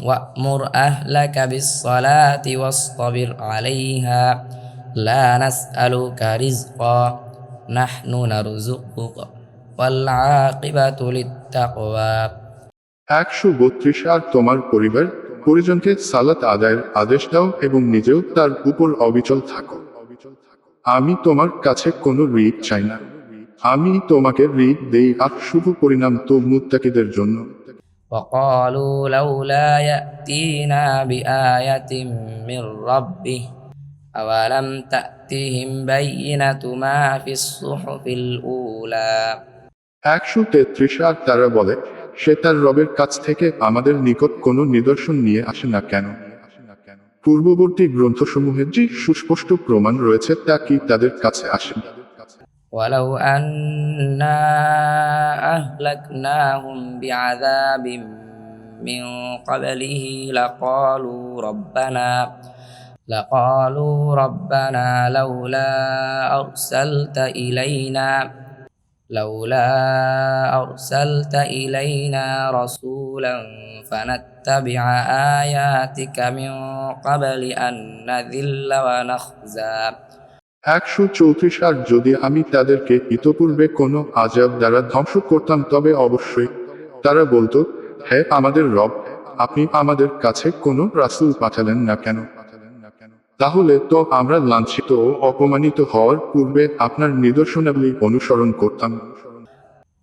وأمر أهلك بالصلاة واصطبر عليها لا نسألك رزقا نحن نرزقك والعاقبة للتقوى একশো বত্রিশ আর তোমার পরিবার পরিজনকে সালাত আদায়ের আদেশ দাও এবং নিজেও তার উপর অবিচল থাকো আমি তোমার কাছে কোনো ঋণ চাই না আমি তোমাকে ঋণ দেই আর শুভ পরিণাম তো মুত্তাকিদের জন্য وقالوا لولا يأتينا بآية من ربه أولم تأتهم بينة ما في الصحف الأولى একশো তেত্রিশ আর তারা বলে সে তার রবের কাছ থেকে আমাদের নিকট কোনো নিদর্শন নিয়ে আসে না কেন পূর্ববর্তী গ্রন্থসমূহের যে সুস্পষ্ট প্রমাণ রয়েছে তা কি তাদের কাছে আসে ولو أنا أهلكناهم بعذاب من قبله لقالوا ربنا لقالوا ربنا لولا أرسلت إلينا لولا أرسلت إلينا رسولا فنتبع آياتك من قبل أن نذل ونخزى. একশো চৌত্রিশ আর যদি আমি তাদেরকে ইতপূর্বে কোনো আজাব দ্বারা ধ্বংস করতাম তবে অবশ্যই তারা বলতো হে আমাদের রব আপনি আমাদের কাছে কোনো রাসূল পাঠালেন না কেন তাহলে তো আমরা লাঞ্ছিত ও অপমানিত হওয়ার পূর্বে আপনার নিদর্শনাবলী অনুসরণ করতাম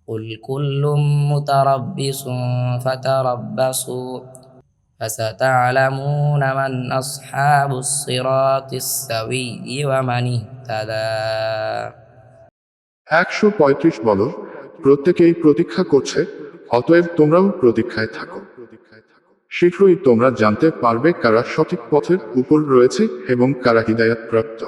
قل كل متربص فتربصوا فستعلمون من أصحاب الصراط السوي ومن اهتدى একশো পঁয়ত্রিশ বলো প্রত্যেকেই প্রতীক্ষা করছে অতএব তোমরাও প্রতীক্ষায় থাকো শীঘ্রই তোমরা জানতে পারবে কারা সঠিক পথের উপর রয়েছে এবং কারা হিদায়াত প্রাপ্ত